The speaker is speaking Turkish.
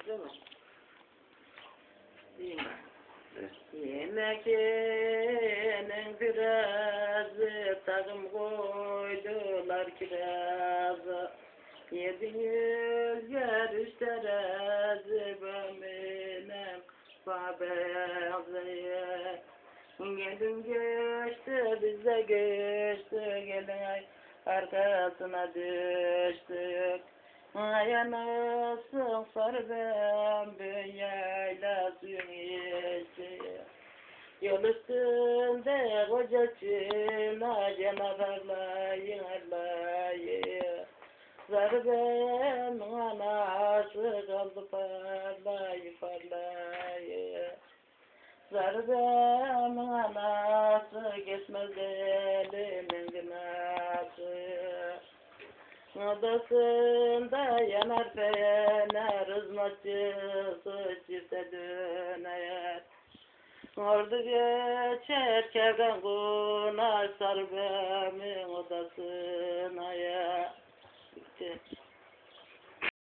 Güzel mi? İyi mi? Evet. Yemekinin birazı takım koydular kirazı. Yedi yüz yer üç terazi benim babazı. Gelin geçti bize geçti gelin arkasına düştük. Ayanasın sarben bir yayla suyun içi. Yol üstünde kocacığına canavarlayın Allah'ı. Zarben anası kaldı parlayı parlayı. Zarben anası geçmez elimin. Odasında yanar fener hizmetçisi çifte döner. Ordu geçer kerden kunar sarbemin